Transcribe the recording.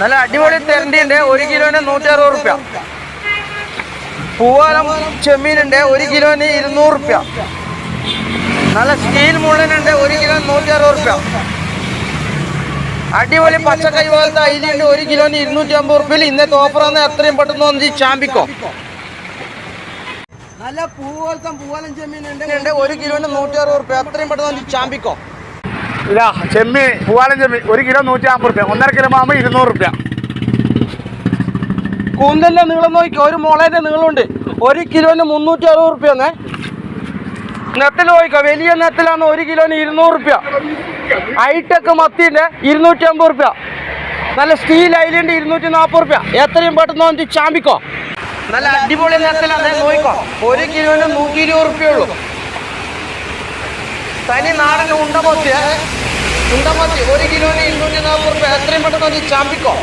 നല്ല അടിപൊളി തെരണ്ടിയുണ്ട് ഒരു കിലോന് നൂറ്റി അറുപത് റുപ്യ. പൂവാലം ചെമ്മീനുണ്ട്. ഒരു കിലോന് ഇരുന്നൂറ് റുപ്യ. നല്ല സ്റ്റീൽ മുള്ളനുണ്ട്. ഒരു കിലോ നൂറ്റി അറുപത് റുപ്യ. അടിപൊളി പച്ചക്കൈ പോലത്തെ അയിലുണ്ട്. ഒരു കിലോന് ഇരുന്നൂറ്റി അമ്പത് റുപ്യയിൽ ഇന്നത്തെ ഓഫറാന്ന് എത്രയും പെട്ടെന്ന് വന്ന് ചാമ്പിക്കോ നല്ല പൂ പോലത്തെ പൂവലം ചെമ്മീനുണ്ട്. ഉണ്ട്. ഒരു കിലോന് നൂറ്റി അറുപത് റുപ്യ. എത്രയും പെട്ടെന്ന് ചാമ്പിക്കോ ഇതാ ചെമ്മീൻ പൂവാലൻ ചെമ്മീൻ ഒരു കിലോ നൂറ്റി അമ്പത് റുപ്യ. ഒന്നര കിലോ ആകുമ്പോൾ ഇരുന്നൂറ് റുപ്യ. കൂന്തലിന്റെ നീളം നോക്കി ഒരു മുളേന്റെ നീളമുണ്ട്. ഒരു കിലോന് മുന്നൂറ്റി അറുപത് റുപ്യ ഒന്നേ നെത്തിൽ നോക്കിക്കോ വലിയ നെത്തിലാണ് ഒരു കിലോന് ഇരുന്നൂറ് റുപ്യ. ഹൈടെക് മത്തിന്റെ ഇരുന്നൂറ്റി അമ്പത് റുപ്യ. നല്ല സ്റ്റീൽ അയിലിന്റെ ഇരുന്നൂറ്റി നാൽപ്പത് റുപ്യ. എത്രയും പെട്ടെന്ന് വന്നിട്ട് ചാമ്പിക്കോ. നല്ല അടിപൊളി നെത്തിലാണ് നോക്കിക്കോ. ഒരു കിലോന് നൂറ്റി ഇരുപത് റുപ്യ ഉള്ളൂ. തനി നാടൻ ഉണ്ടമത്തി ഉണ്ടമത്തി ഒരു കിലോന് ഇരുന്നൂറ്റി നാൽപ്പത് റുപ്യ എത്രയും പെട്ടെന്ന് വന്നിട്ട് ചാമ്പിക്കോ.